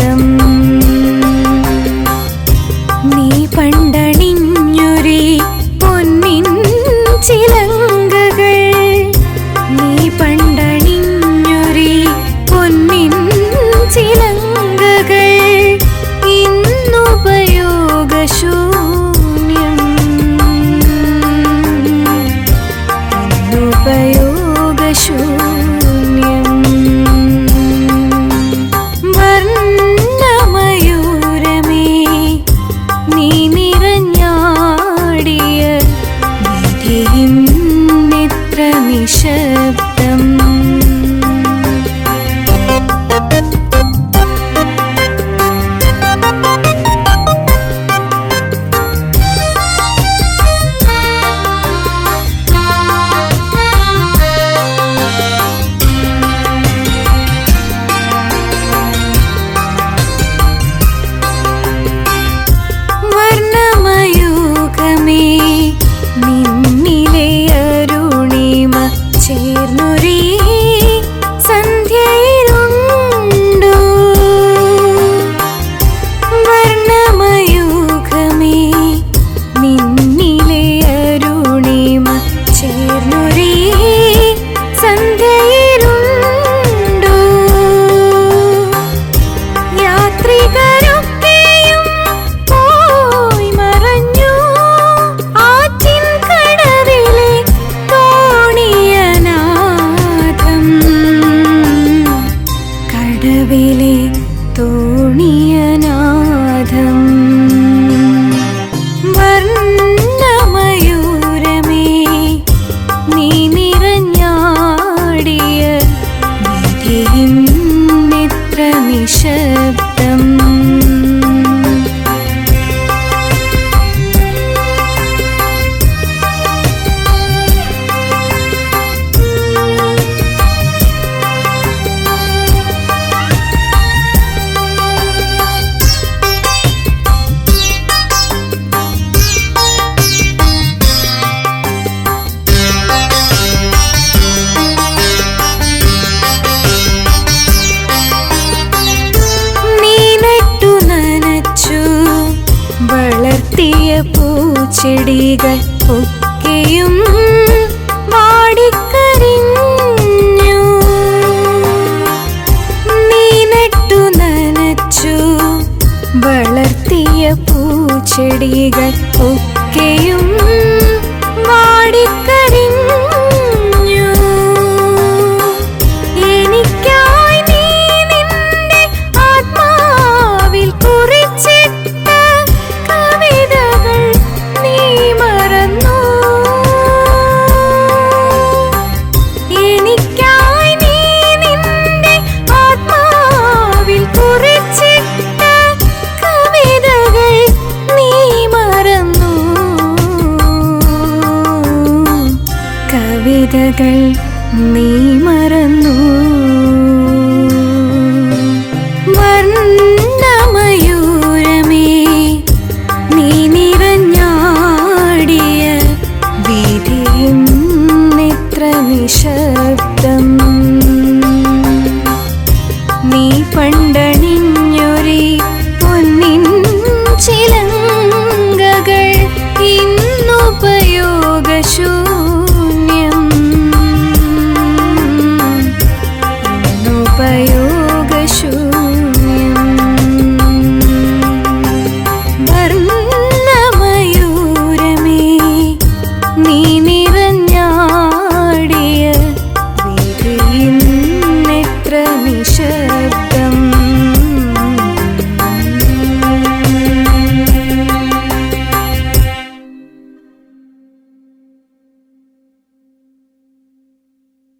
തം പൂച്ചെടികൾ ഒക്കെയും വാടിക്കരിഞ്ഞു. നീ നനച്ചു വളർത്തിയ പൂച്ചെടികൾ ഒക്കെയും കവിതകൾ നീ മറന്നു. വർണമയൂരമേ നീ നിറഞ്ഞാടിയ നീ പൊന്നിൻ ചിലങ്കകൾ ഇന്നുപയോഗശൂ